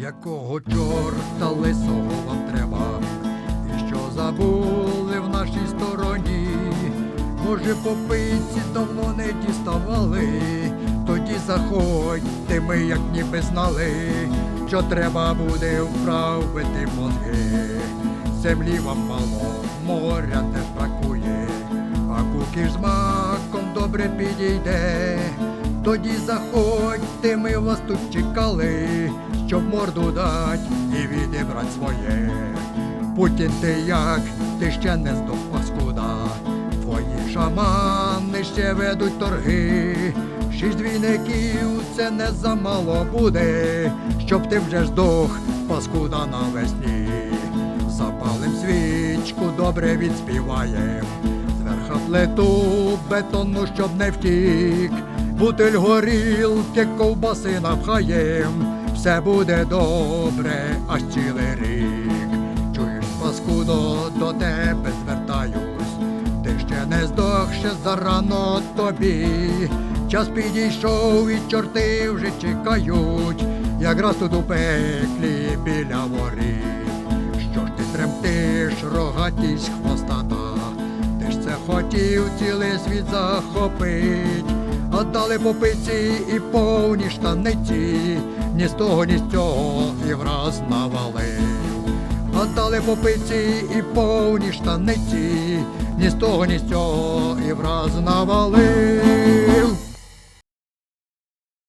Якого чорта лисого вам треба? І що забули в нашій стороні? Може, попиці давно не діставали, тоді заходьте, ми як ніби знали, що треба буде вправити мозги. Землі вам мало, моря теж бракує, а кукіш з маком добре підійде. Тоді заходьте, ми вас тут чекали, щоб морду дать і відібрать своє. Путін ти як, ти ще не здох паскуда. Твої шамани ще ведуть торги. Шість двійників це не замало буде, щоб ти вже здох, паскуда навесні. Запалим свічку, добре відспіваєм. Зверха плиту бетону, щоб не втік. Бутиль горілки, ковбаси напхаєм. Все буде добре, аж цілий рік. Чуєш, паскудо, до тебе звертаюсь. Ти ще не здох, ще зарано тобі. Час підійшов і чорти вже чекають, якраз тут у пеклі біля воріт. Що ж ти тремтиш, рогатість хвостата? Ти ж це хотів цілий світ захопить, а по попиці і повні штаниці, ні з того, ні з цього і враз навалив. Отдали дали попиці і повні штаниці, ні з того, ні з цього і враз навалив.